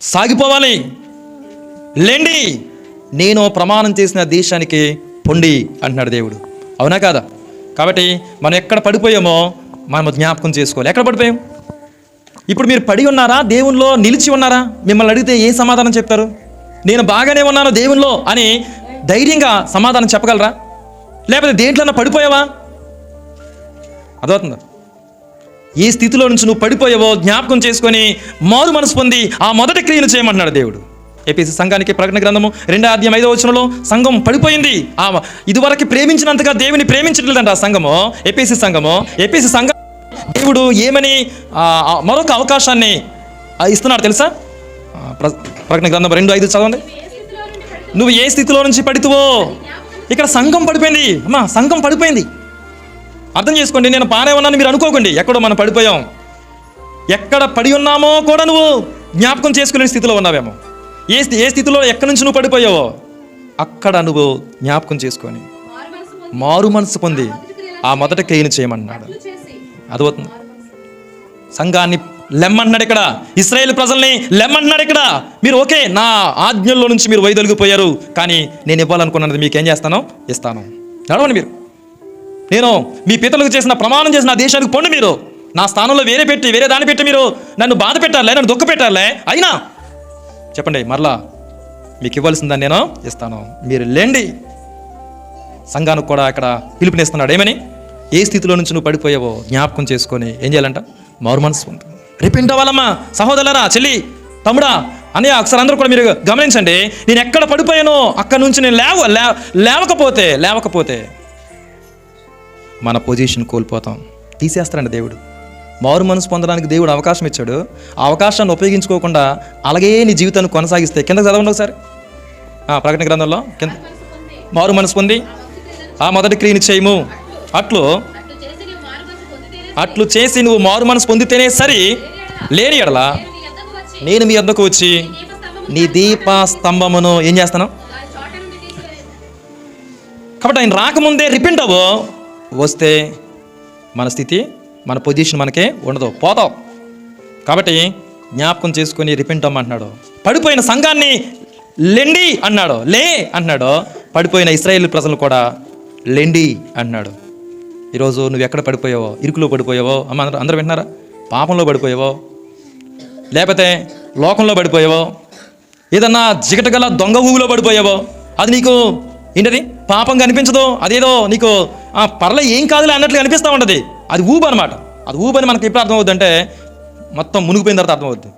సాగిపోవాలి. లేండి. నేను ప్రమాణం చేసిన దేశానికి పొండి అంటున్నాడు దేవుడు. అవునా కాదా? కాబట్టి మనం ఎక్కడ పడిపోయామో మనం జ్ఞాపకం చేసుకోవాలి. ఎక్కడ పడిపోయాం? ఇప్పుడు మీరు పడి ఉన్నారా? దేవునిలో నిలిచి ఉన్నారా? మిమ్మల్ని అడిగితే ఏ సమాధానం చెప్తారు? నేను బాగానే ఉన్నాను దేవునిలో అని ధైర్యంగా సమాధానం చెప్పగలరా? లేకపోతే దేంట్లోనే పడిపోయావా? అదవుతుందా ఏ స్థితిలో నుంచి నువ్వు పడిపోయావో జ్ఞాపకం చేసుకొని మారు మనసు పొంది ఆ మొదటి క్రియను చేయమంటున్నాడు దేవుడు. ఏపీసీ సంఘానికి ప్రకటన గ్రంథము రెండో అధ్యాయం ఐదో వచనంలో సంఘం పడిపోయింది. ఆ ఇదివరకు ప్రేమించినంతగా దేవుని ప్రేమించట్లేదంట ఆ సంఘము ఏపీసీ సంఘము. ఏపీసీ సంఘం దేవుడు ఏమని మరొక అవకాశాన్ని ఇస్తున్నాడు తెలుసా? ప్ర- ప్రకటన గ్రంథం రెండు ఐదు చదవండి. నువ్వు ఏ స్థితిలో నుంచి పడితువో ఇక్కడ సంఘం పడిపోయింది. అమ్మా సంఘం పడిపోయింది. అర్థం చేసుకోండి నేను పారే ఉన్నాను మీరు అనుకోకండి. ఎక్కడో మనం పడిపోయాం. ఎక్కడ పడి ఉన్నామో కూడా నువ్వు జ్ఞాపకం చేసుకునే స్థితిలో ఉన్నావేమో. ఏ ఏ స్థితిలో ఎక్కడి నుంచి నువ్వు పడిపోయావో అక్కడ నువ్వు జ్ఞాపకం చేసుకొని మారు మనసు పొంది ఆ మొదట క్రియను చేయమన్నాడు. అదవుతుంది సంఘాన్ని లెమ్మంటున్నాడు ఇక్కడ. ఇస్రాయేల్ ప్రజల్ని లెమ్మంటున్నాడు ఇక్కడ. మీరు ఓకే నా ఆజ్ఞల్లో నుంచి మీరు వైదొలిగిపోయారు కానీ నేను ఇవ్వాలనుకున్నది మీకు ఏం చేస్తానో ఇస్తాను. నడవండి మీరు. నేను మీ పితలకు చేసిన ప్రమాణం చేసిన దేశానికి పొండి మీరు. నా స్థానంలో వేరే పెట్టి వేరే దాన్ని పెట్టి మీరు నన్ను బాధ పెట్టాలే నన్ను దుఃఖ పెట్టాలే అయినా చెప్పండి మరలా మీకు ఇవ్వాల్సిందని నేను ఇస్తాను. మీరు లేండి. సంఘానికి కూడా అక్కడ పిలుపునిస్తున్నాడు. ఏమని? ఏ స్థితిలో నుంచి నువ్వు పడిపోయావో జ్ఞాపకం చేసుకొని ఏం చేయాలంట? మారు మనసు ఉంది రిపింట్ అవ్వాలమ్మా సహోదరులరా చెల్లి తమ్ముడా అని ఒకసారి అందరూ కూడా మీరు గమనించండి. నేను ఎక్కడ పడిపోయానో అక్కడ నుంచి నేను లేవ లేవకపోతే లేవకపోతే మన పొజిషన్ కోల్పోతాం. తీసేస్తాడండి దేవుడు. మారు మనసు పొందడానికి దేవుడు అవకాశం ఇచ్చాడు. ఆ అవకాశాన్ని ఉపయోగించుకోకుండా అలాగే నీ జీవితాన్ని కొనసాగిస్తే కింద చదవండి ఒకసారి. ప్రకటన గ్రంథంలో కింద మారు మనసు పొంది ఆ మొదటి క్రియని చేయము. అట్లు అట్లు చేసి నువ్వు మారు మనసు పొందితేనే సరి. లేని ఎడల నేను మీ వద్దకు వచ్చి నీ దీప స్తంభమును ఏం చేస్తాను? కాబట్టి ఆయన రాకముందే రిపెంట్ అవ్వు. వస్తే మన స్థితి మన పొజిషన్ మనకే ఉండదు. పోతాం కాబట్టి జ్ఞాపకం చేసుకొని రిపెంట్ అమ్మంటున్నాడు. పడిపోయిన సంఘాన్ని లెండి అన్నాడు. లే అన్నాడు. పడిపోయిన ఇస్రాయేల్ ప్రజలు కూడా లెండి అన్నాడు. ఈరోజు నువ్వు ఎక్కడ పడిపోయావో? ఇరుకులో పడిపోయావో? అమ్మ అందరూ అందరూ వింటున్నారా? పాపంలో పడిపోయావో? లేకపోతే లోకంలో పడిపోయావో? ఏదన్నా జిగటగల దొంగ ఊగులో పడిపోయావో? అది నీకు ఏంటది? పాపంగా అనిపించదు? అదేదో నీకు పర్లే ఏం కాదులే అన్నట్లు అనిపిస్తూ ఉంటుంది. అది ఊబు అనమాట అది ఊబని అని మనకి ఎప్పుడు అర్థమవుద్ది అంటే మొత్తం మునిగిపోయిన తర్వాత అర్థమవుద్ది.